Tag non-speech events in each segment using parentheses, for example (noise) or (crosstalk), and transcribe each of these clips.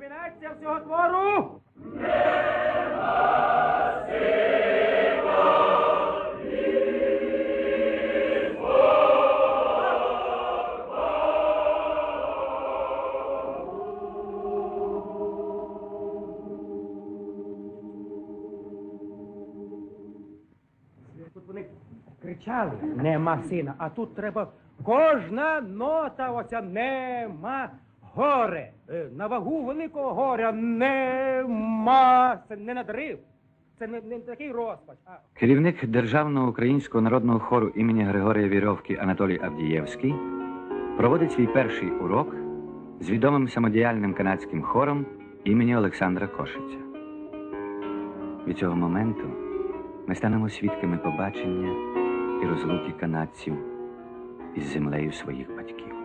Творця всього твору! Кричали, нема сина, а тут треба кожна нота оця нема горе. Е, На вагу великого горя нема. Це не надрив. Це не, не такий розпач. А Керівник Державного українського народного хору імені Григорія Вірьовки Анатолій Авдієвський проводить свій перший урок з відомим самодіяльним канадським хором імені Олександра Кошиця. Від цього моменту ми станемо свідками побачення і розлуки канадців із землею своїх батьків.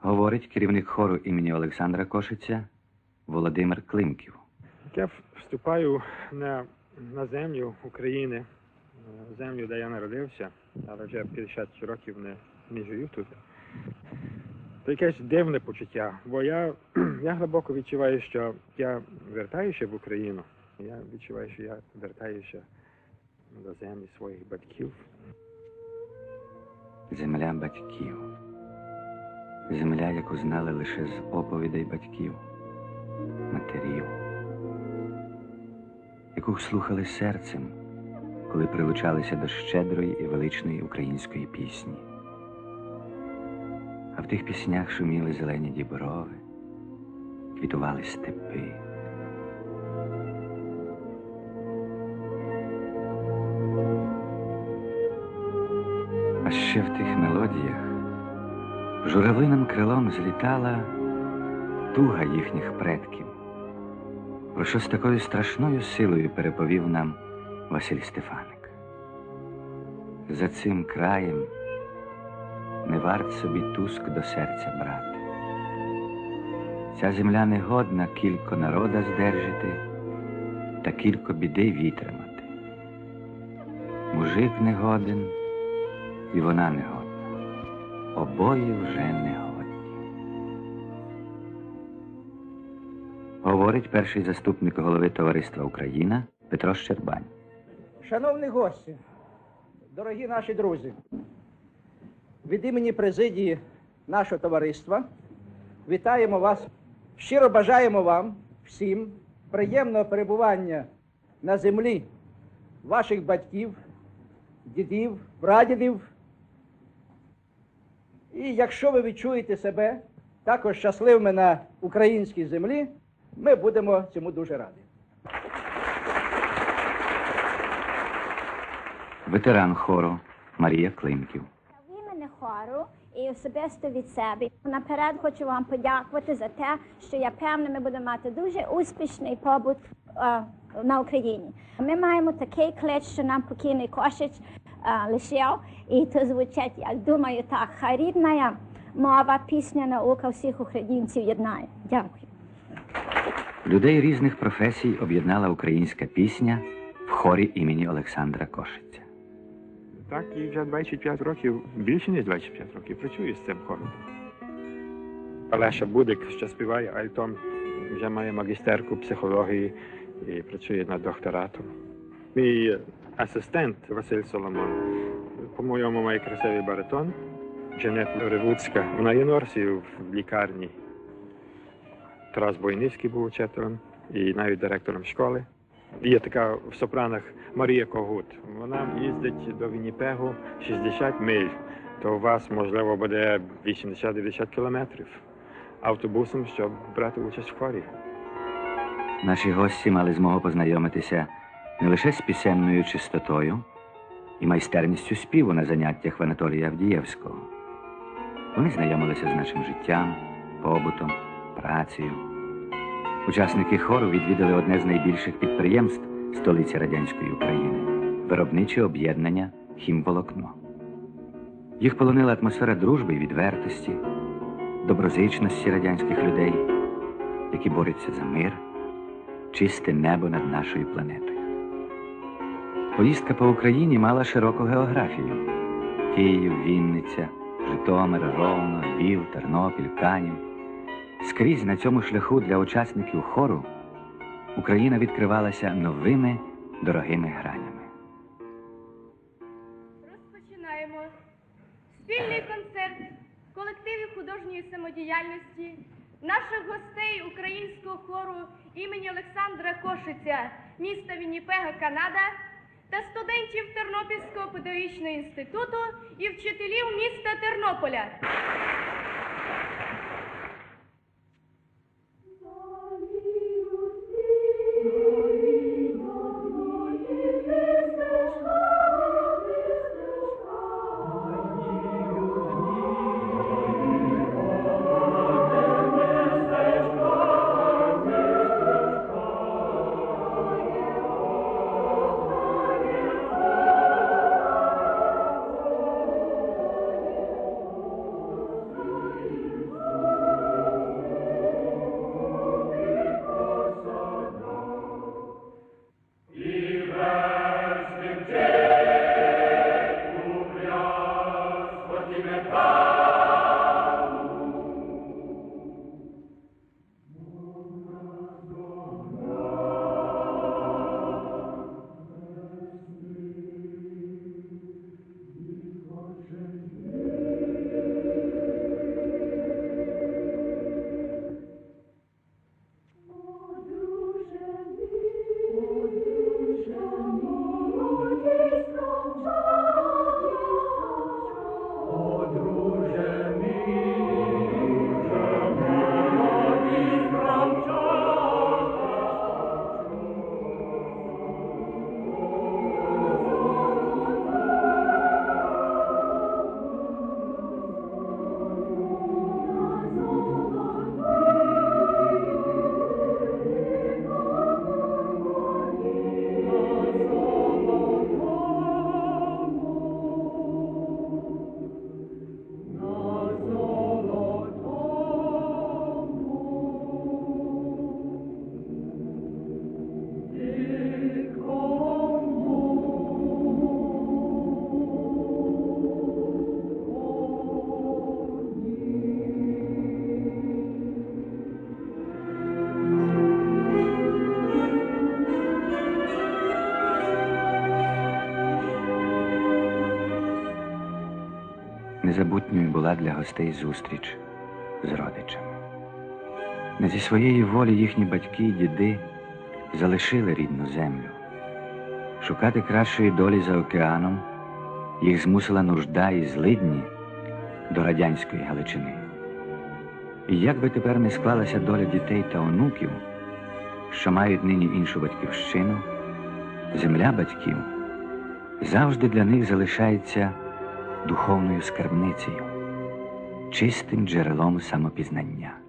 Говорить керівник хору імені Олександра Кошиця Володимир Климків. Я вступаю на, на землю України, е, землю, де я народився, але вже 50 років не, не живу тут. Це якесь дивне почуття, бо я, (clears throat) я глибоко відчуваю, що я вертаюся в Україну. Я відчуваю, що я вертаюся до землі своїх батьків. Земля батьків. Земля, яку знали лише з оповідей батьків, матерів, яку слухали серцем, коли прилучалися до щедрої і величної української пісні. А в тих піснях шуміли зелені діброви, квітували степи. А ще в тих мелодіях журавлиним крилом злітала туга їхніх предків, про що з такою страшною силою переповів нам Василь Стефаник. За цим краєм не варт собі туск до серця брати. Ця земля не годна кілько народа здержати, та кілько біди вітримати. Мужик не годен, і вона не годна. Обоє вже не Говорить перший заступник голови товариства Україна Петро Щербань. Шановні гості, дорогі наші друзі, від імені президії нашого товариства вітаємо вас. Щиро бажаємо вам всім приємного перебування на землі ваших батьків, дідів, прадідів. І якщо ви відчуєте себе також щасливими на українській землі, ми будемо цьому дуже раді. Ветеран хору Марія Климків. В імені хору і особисто від себе наперед хочу вам подякувати за те, що я певна, ми будемо мати дуже успішний побут е, на Україні. Ми маємо такий клич, що нам покійний Кошич е, лишив, і то звучить, я думаю, так, хай рідна мова, пісня, наука всіх українців єднає. Дякую. Людей різних професій об'єднала українська пісня в хорі імені Олександра Кошиця. Так, і вже 25 років, більше ніж 25 років працюю з цим хором. Олеша Будик, що співає альтом, вже має магістерку психології і працює над докторатом. Мій асистент Василь Соломон, по-моєму, має красивий баритон. Джанет Ревуцька, вона є норсію в лікарні. Тарас Бойницький був учителем і навіть директором школи. Є така в сопранах Марія Когут. Вона їздить до Вінніпегу 60 миль, то у вас, можливо, буде 80-90 кілометрів автобусом, щоб брати участь в хорі. Наші гості мали змогу познайомитися не лише з пісенною чистотою і майстерністю співу на заняттях в Анатолія Авдієвського. Вони знайомилися з нашим життям, побутом, працею. Учасники хору відвідали одне з найбільших підприємств столиці радянської України виробниче об'єднання Хімволокно. Їх полонила атмосфера дружби і відвертості, доброзичності радянських людей, які борються за мир, чисте небо над нашою планетою. Поїздка по Україні мала широку географію: Київ, Вінниця, Житомир, Ровно, Львів, Тернопіль, Канів. Скрізь на цьому шляху для учасників хору Україна відкривалася новими дорогими гранями. Розпочинаємо спільний концерт колективів художньої самодіяльності наших гостей українського хору імені Олександра Кошиця, міста Вінніпега, Канада, та студентів Тернопільського педагогічного інституту і вчителів міста Тернополя. libertà. Незабутньою була для гостей зустріч з родичами. Не зі своєї волі їхні батьки і діди залишили рідну землю. Шукати кращої долі за океаном їх змусила нужда і злидні до радянської Галичини. І як би тепер не склалася доля дітей та онуків, що мають нині іншу батьківщину, земля батьків завжди для них залишається духовною скарбницею, чистим джерелом самопізнання.